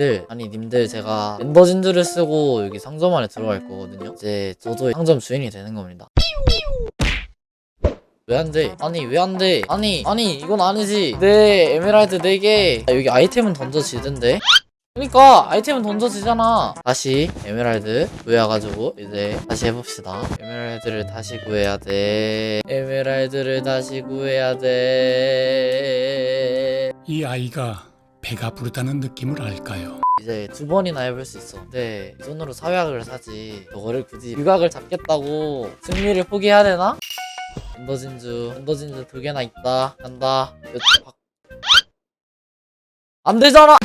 님들 아니 님들 제가 엔더 진주를 쓰고 여기 상점 안에 들어갈 거거든요. 이제 저도 상점 주인이 되는 겁니다. 왜 안 돼? 아니 왜 안 돼? 아니 아니 이건 아니지. 네 에메랄드 4개. 아, 여기 아이템은 던져지던데? 그니까 아이템은 던져지잖아. 다시 에메랄드 구해와가지고 이제 다시 해봅시다. 에메랄드를 다시 구해야 돼. 에메랄드를 다시 구해야 돼. 이 아이가 배가 부르다는 느낌을 알까요? 이제 두 번이나 해볼 수 있어. 근데 이 돈으로 사약을 사지. 저거를 굳이 유각을 잡겠다고 승리를 포기해야 되나? 엔더진주 엔더진주 두 개나 있다. 간다. 몇- 박- 안 되잖아